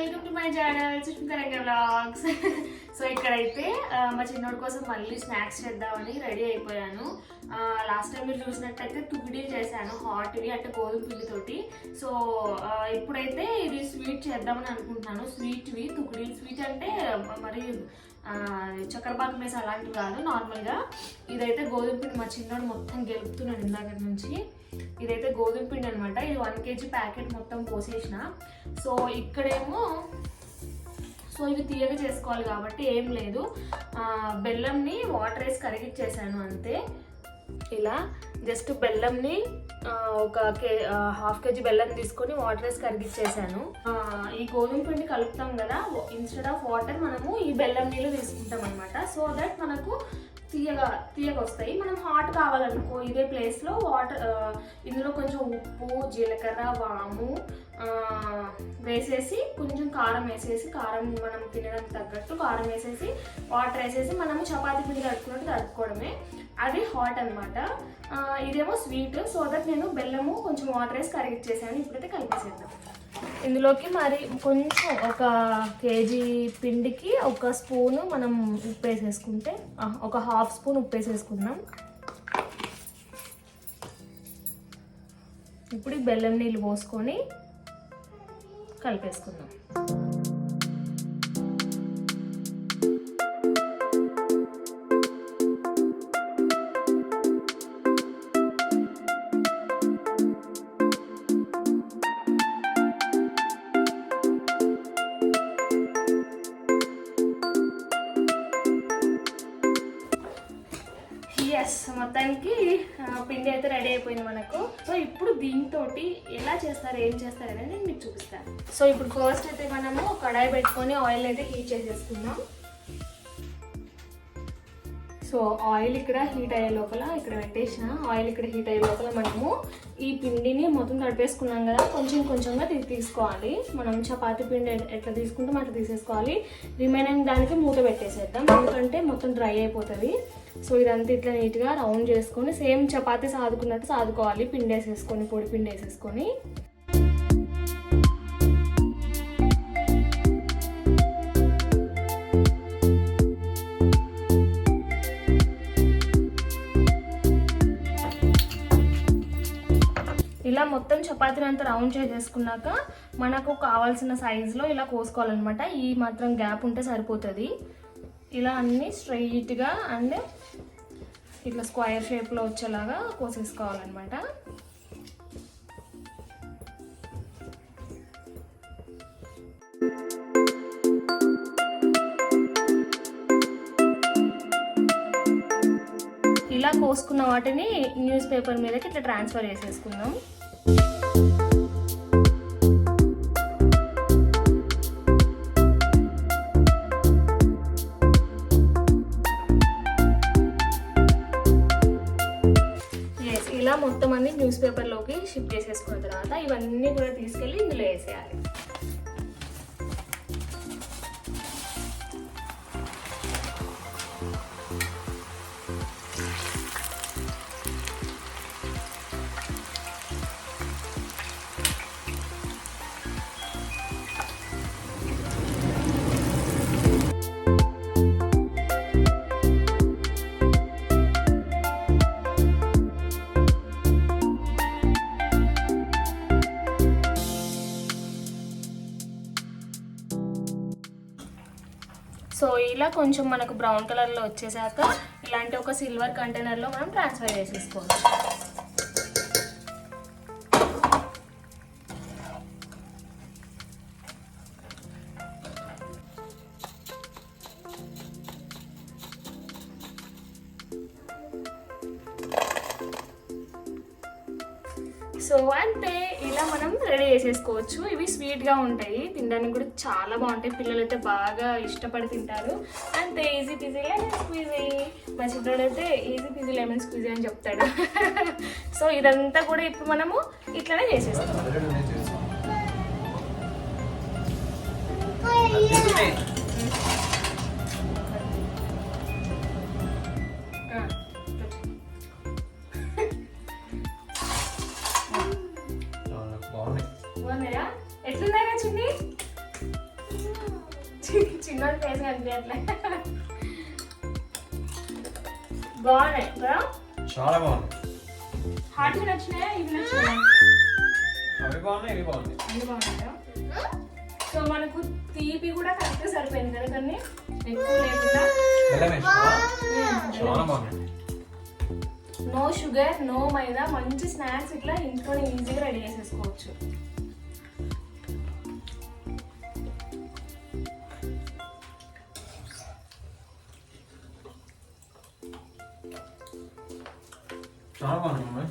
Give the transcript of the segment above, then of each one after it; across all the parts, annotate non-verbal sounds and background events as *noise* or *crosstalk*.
welcome to my channel, Sushmita Ranga Vlogs. *laughs* So ఇక్కడైతే మా చిన్నోడి కోసం మళ్ళీ స్నాక్స్ చేద్దామని రెడీ అయిపోయాను. లాస్ట్ టైం మీరు చూసినట్టయితే తుగిడీలు చేశాను హాట్వి అంటే గోధుమ పిండితోటి. సో ఇప్పుడైతే ఇది స్వీట్ చేద్దామని అనుకుంటున్నాను. స్వీట్వి తుగిడీలు స్వీట్ అంటే మరి ఆ, చక్కెర వేసి అలాంటివి కాదు నార్మల్గా. ఇదైతే గోధుమ పిండి మా చిన్నోడు మొత్తం గెలుపుతున్నాడు ఇందాక నుంచి. ఇదైతే గోధుమ పిండి అనమాట ఇది వన్ కేజీ ప్యాకెట్ మొత్తం పోసేసిన. సో ఇక్కడేమో సో ఇవి తీయగా చేసుకోవాలి కాబట్టి ఏం లేదు. బెల్లంని వాటర్ వేసి కరిగిచ్చేసాను అంతే. ఇలా జస్ట్ బెల్లంని ఒక కే హాఫ్ కేజీ బెల్లం తీసుకొని వాటర్ వేసి కరిగిచ్చేసాను ఈ గోధుమ పిండి కలుపుతాం కదా ఇన్స్టెడ్ ఆఫ్ వాటర్ మనము ఈ బెల్లం నీళ్ళు తీసుకుంటాం అనమాట సో దట్ మనకు తీయగా తీయగా వస్తాయి మనం హాట్ కావాలనుకో ఇదే ప్లేస్లో వాటర్ ఇందులో కొంచెం ఉప్పు జీలకర్ర వాము వేసేసి కొంచెం కారం వేసేసి కారం మనం తినడానికి తగ్గట్టు కారం వేసేసి వాటర్ వేసేసి మనము చపాతీ పిండి తడుపుకున్నట్టు తడుపుకోవడమే అది హాట్ అనమాట ఇదేమో స్వీట్ సో దట్ నేను బెల్లము కొంచెం వాటర్ వేసి కరిగిచ్చేసాను ఇప్పుడైతే కలిపేసేద్దాం. ఇందులోకి మరి కొంచెం ఒక కేజీ పిండికి ఒక స్పూను మనం ఉప్పు వేసేసుకుంటే ఒక హాఫ్ స్పూన్ ఉప్పు వేసేసుకుందాం. ఇప్పుడు ఈ బెల్లం నీళ్ళు పోసుకొని కలిపేసుకుందాం. మొత్తానికి పిండి అయితే రెడీ అయిపోయింది మనకు. సో ఇప్పుడు దీంతో ఎలా చేస్తారు ఏం చేస్తారు అనేది నేను మీకు చూపిస్తాను. సో ఇప్పుడు ఫస్ట్ అయితే మనము కడాయి పెట్టుకొని ఆయిల్ అయితే హీట్ చేసేసుకుందాం. సో ఆయిల్ ఇక్కడ హీట్ అయ్యే లోపల ఇక్కడ పెట్టేసిన. ఆయిల్ ఇక్కడ హీట్ అయ్యే లోపల మనము ఈ పిండిని మొత్తం తడిపేసుకున్నాం కదా కొంచెం కొంచెంగా తీసుకోవాలి. మనం చపాతీ పిండి ఎట్లా తీసుకుంటాం అట్లా తీసేసుకోవాలి. రిమైనింగ్ దానికి మూత పెట్టేసేద్దాం. ఎందుకంటే మొత్తం డ్రై అయిపోతుంది. సో ఇదంతా ఇట్లా నీట్గా రౌండ్ చేసుకొని సేమ్ చపాతీ సాదుకున్నట్టు సాదుకోవాలి. పిండి వేసేసుకొని పొడి పిండి వేసేసుకొని ఇలా మొత్తం చపాతీని అంతా రౌండ్ చేసేసుకున్నాక మనకు కావాల్సిన సైజులో ఇలా కోసుకోవాలన్నమాట. ఈ మాత్రం గ్యాప్ ఉంటే సరిపోతుంది. ఇలా అన్ని స్ట్రైట్గా అండ్ ఇట్లా స్క్వేర్ షేప్లో వచ్చేలాగా కోసేసుకోవాలన్నమాట. ఇలా కోసుకున్న వాటిని న్యూస్ పేపర్ మీదకి ఇట్లా ట్రాన్స్ఫర్ చేసేసుకుందాం. న్యూస్ పేపర్లోకి షిఫ్ట్ చేసేసుకున్న తర్వాత ఇవన్నీ కూడా తీసుకెళ్ళి ఇందులో వేసేయాలి. సో ఇలా కొంచెం మనకు బ్రౌన్ కలర్లో వచ్చేసాక ఇలాంటి ఒక సిల్వర్ కంటైనర్లో మనం ట్రాన్స్ఫర్ చేసేసుకోవచ్చు. వేసేసుకోవచ్చు. చేసేసుకోవచ్చు ఇవి స్వీట్గా ఉంటాయి. తినడానికి కూడా చాలా బాగుంటాయి. పిల్లలు అయితే బాగా ఇష్టపడి తింటారు. అంతే ఈజీ పీజీ లెమన్ స్క్వీజీ. మా చిన్నోడు అయితే ఈజీ పీజీ లెమన్ స్క్వీజీ అని చెప్తాడు. *laughs* సో ఇదంతా కూడా ఇప్పుడు మనము ఇట్లానే చేసేస్తాం ఎట్లున్నాయా చిన్ని? చిన్న ఫేస్ కనిపించట్లే. బాగున్నాయి కదా చాలా బాగుంది హార్ట్కి నచ్చినాయా? ఇవి నచ్చినాయా? అవి బాగున్నాయి ఇవి బాగున్నాయి. బాగున్నాయా? సో మనకు తీపి కూడా కరెక్ట్ సరిపోయింది కదా దాన్ని ఎక్కువ లేకుండా. నో షుగర్ నో మైదా మంచి స్నాక్స్ ఇట్లా ఇంట్లో ఈజీగా రెడీ చేసేసుకోవచ్చు. చాలా బాగున్నాయి.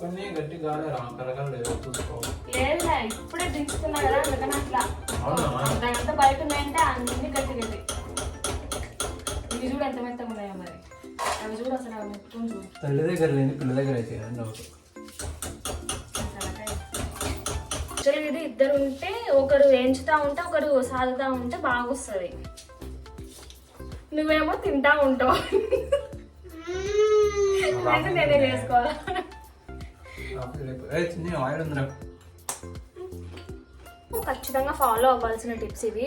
కొన్ని గట్టి గాలి రా లేదా ఇప్పుడే దించుతున్నా కదా అందుకని అట్లా? దానంతా బయట ఉన్నాయంటే అన్ని గట్టి గట్టి. ఇవి చూడు ఎంత మెత్తగా ఉన్నాయో మరి. అవి చూడు అసలు అవి చూడు. తల్లి దగ్గర లేని పిల్ల దగ్గర అయితే యాక్చువల్లీ ఇది ఇద్దరు ఉంటే ఒకరు వేయించుతా ఉంటే ఒకరు సాదుతా ఉంటే బాగా వస్తుంది నువ్వేమో తింటా ఉంటావు. అయితే నేనే చేసుకోవాలి ఖచ్చితంగా ఫాలో అవ్వాల్సిన టిప్స్ ఇవి.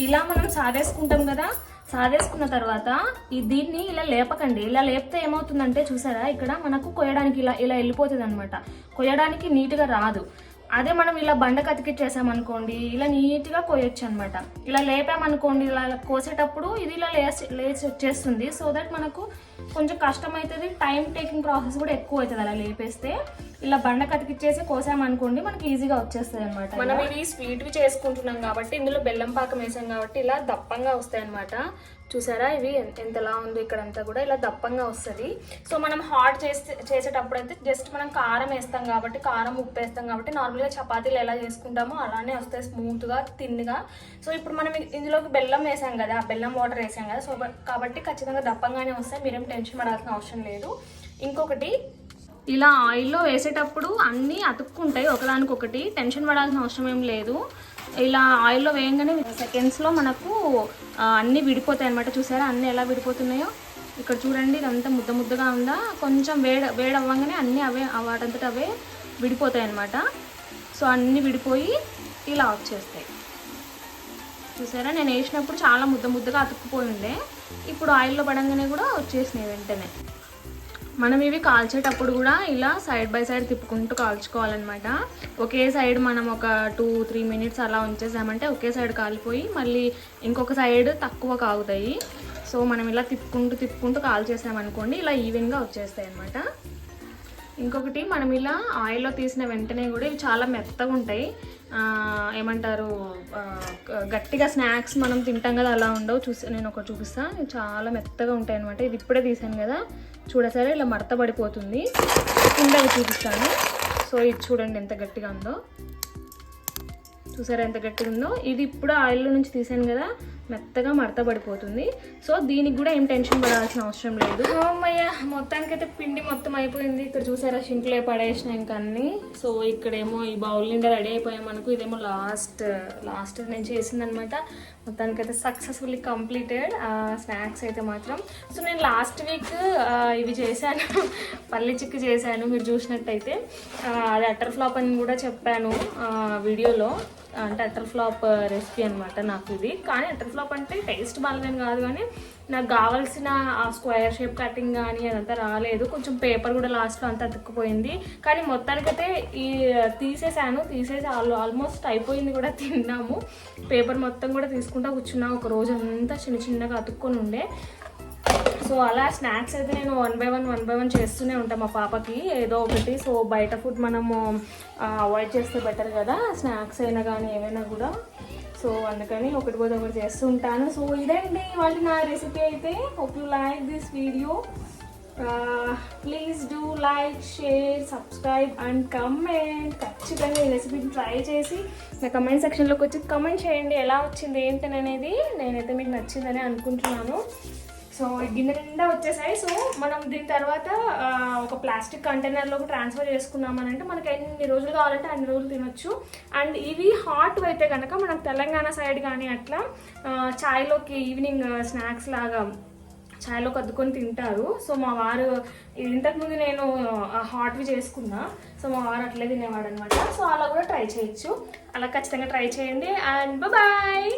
ఇలా మనం సాదేసుకుంటాం కదా సాదేసుకున్న తర్వాత ఈ దీన్ని ఇలా లేపకండి. ఇలా లేపితే ఏమవుతుందంటే చూసారా ఇక్కడ మనకు కొయ్యడానికి ఇలా ఇలా వెళ్ళిపోతుంది అనమాట కొయ్యడానికి నీట్గా రాదు. అదే మనం ఇలా బండ కతికిచ్చేసామనుకోండి ఇలా నీట్గా కొయ్యొచ్చు అనమాట ఇలా లేపామనుకోండి ఇలా కోసేటప్పుడు ఇది ఇలా లేచి లేచి వచ్చేస్తుంది సో దట్ మనకు కొంచెం కష్టం అవుతుంది టైం టేకింగ్ ప్రాసెస్ కూడా ఎక్కువ అవుతుంది అలా లేపేస్తే. ఇలా బండ కతికిచ్చేసి కోసామనుకోండి మనకి ఈజీగా వచ్చేస్తుంది అనమాట మనం ఇవి స్వీట్ చేసుకుంటున్నాం కాబట్టి ఇందులో బెల్లం పాకం వేసాం కాబట్టి ఇలా దప్పంగా వస్తాయి అనమాట చూసారా ఇవి ఎంత- ఎంతలా ఉంది ఇక్కడ అంతా కూడా ఇలా దప్పంగా వస్తుంది. సో మనం హాట్ చేస్తే చేసేటప్పుడు అయితే జస్ట్ మనం కారం వేస్తాం కాబట్టి కారం ఉప్పు వేస్తాం కాబట్టి నార్మల్గా చపాతీలు ఎలా చేసుకుంటామో అలానే వస్తాయి స్మూత్గా తిన్నుగా సో ఇప్పుడు మనం ఇందులోకి బెల్లం వేసాం కదా బెల్లం వాటర్ వేసాం కదా సో కాబట్టి ఖచ్చితంగా దప్పంగానే వస్తాయి మీరేం టెన్షన్ పడాల్సిన అవసరం లేదు. ఇంకొకటి ఇలా ఆయిల్లో వేసేటప్పుడు అన్నీ అతుక్కుంటాయి ఒకదానికొకటి. టెన్షన్ పడాల్సిన అవసరం ఏం లేదు. ఇలా ఆయిల్లో వేయంగానే సెకండ్స్లో మనకు అన్నీ విడిపోతాయి అనమాట చూసారా? అన్నీ ఎలా విడిపోతున్నాయో? ఇక్కడ చూడండి ఇదంతా ముద్ద ముద్దగా ఉందా? కొంచెం వేడ వేడి అవ్వగానే అన్నీ అవే వాటంతట అవే విడిపోతాయి అనమాట సో అన్నీ విడిపోయి ఇలా వచ్చేస్తాయి చూసారా? నేను వేసినప్పుడు చాలా ముద్ద ముద్దగా అతుక్కుపోయి ఉండే. ఇప్పుడు ఆయిల్లో పడంగానే కూడా వచ్చేసినాయి వెంటనే. మనం ఇవి కాల్చేటప్పుడు కూడా ఇలా సైడ్ బై సైడ్ తిప్పుకుంటూ కాల్చుకోవాలన్నమాట. ఒకే సైడ్ మనం ఒక టూ త్రీ మినిట్స్ అలా ఉంచేసామంటే ఒకే సైడ్ కాలిపోయి మళ్ళీ ఇంకొక సైడ్ తక్కువ కాగుతాయి. సో మనం ఇలా తిప్పుకుంటూ తిప్పుకుంటూ కాల్చేసామనుకోండి ఇలా ఈవెన్గా వచ్చేస్తాయి అనమాట ఇంకొకటి మనం ఇలా ఆయిల్లో తీసిన వెంటనే కూడా ఇవి చాలా మెత్తగా ఉంటాయి ఏమంటారు గట్టిగా స్నాక్స్ మనం తింటాం కదా అలా ఉండవు. చూసి నేను ఒకటి చూపిస్తాను చాలా మెత్తగా ఉంటాయి అనమాట ఇది ఇప్పుడే తీసాను కదా. చూడసరే ఇలా మడత పడిపోతుంది. కిందవి చూపిస్తాను. సో ఇది చూడండి ఎంత గట్టిగా ఉందో. చూసారా ఎంత గట్టిగా ఉందో ఇది ఇప్పుడు ఆయిల్లో నుంచి తీసాను కదా. మెత్తగా మడత పడిపోతుంది. సో దీనికి కూడా ఏం టెన్షన్ పడాల్సిన అవసరం లేదు. అమ్మయ్య మొత్తానికైతే పిండి మొత్తం అయిపోయింది. ఇక్కడ చూసారా షింకులే పడేసిన ఇంకా అన్ని. సో ఇక్కడేమో ఈ బౌల్ నిండా రెడీ అయిపోయాం ఇదేమో లాస్ట్ లాస్ట్ నేను చేసిందనమాట. అనమాట మొత్తానికైతే సక్సెస్ఫుల్లీ కంప్లీటెడ్. స్నాక్స్ అయితే మాత్రం. సో నేను లాస్ట్ వీక్ ఇవి చేశాను. *laughs* పల్లి చిక్కు చేశాను మీరు చూసినట్టయితే. అది అటర్ ఫ్లాప్ అని కూడా చెప్పాను వీడియోలో. అంటే అటర్ ఫ్లాప్ రెసిపీ అనమాట నాకు ఇది. కానీ అటర్ ఫ్లాప్ అంటే టేస్ట్ బాగాలేదని కాదు కానీ నాకు కావాల్సిన ఆ స్క్వేర్ షేప్ కటింగ్ కానీ అదంతా రాలేదు. కొంచెం పేపర్ కూడా లాస్ట్లో అంతా అతుక్కుపోయింది. కానీ మొత్తానికైతే ఈ తీసేసాను. తీసేసి ఆల్ ఆల్మోస్ట్ అయిపోయింది కూడా తిన్నాము. పేపర్ మొత్తం కూడా తీసుకుంటా కూర్చున్నా. ఒక రోజు అంతా చిన్న చిన్నగా అతుక్కొని ఉండే. సో అలా స్నాక్స్ అయితే నేను one by one one by one చేస్తూనే ఉంటాను మా పాపకి. ఏదో ఒకటి. సో బయట ఫుడ్ మనము అవాయిడ్ చేస్తే బెటర్ కదా స్నాక్స్ అయినా కానీ ఏమైనా కూడా. సో అందుకని ఒకటి పోతే ఒకటి చేస్తూ ఉంటాను. సో ఇదండి వాళ్ళు నా రెసిపీ అయితే. Hope you like this video please do like share subscribe and comment ఖచ్చితంగా ఈ రెసిపీని ట్రై చేసి నా కమెంట్ సెక్షన్లోకి వచ్చి కమెంట్ చేయండి. ఎలా వచ్చింది ఏంటని అనేది నేనైతే మీకు నచ్చిందని అనుకుంటున్నాను. సో గిన్నె నిండా వచ్చేసాయి. సో మనం దీని తర్వాత ఒక ప్లాస్టిక్ కంటైనర్లోకి ట్రాన్స్ఫర్ చేసుకున్నామని అంటే మనకి ఎన్ని రోజులు కావాలంటే అన్ని రోజులు తినొచ్చు. అండ్ ఇవి హాట్ అయితే కనుక మనకు తెలంగాణ సైడ్ కానీ అట్లా చాయ్లోకి ఈవినింగ్ స్నాక్స్ లాగా చాయ్లో కద్దుకొని తింటారు. సో మా వారు ఇది ఇంతకుముందు నేను హాట్వి చేసుకున్నా. సో మా వారు అట్లే తినేవాడు అనమాట సో అలా కూడా ట్రై చేయొచ్చు. అలా ఖచ్చితంగా ట్రై చేయండి. And bye!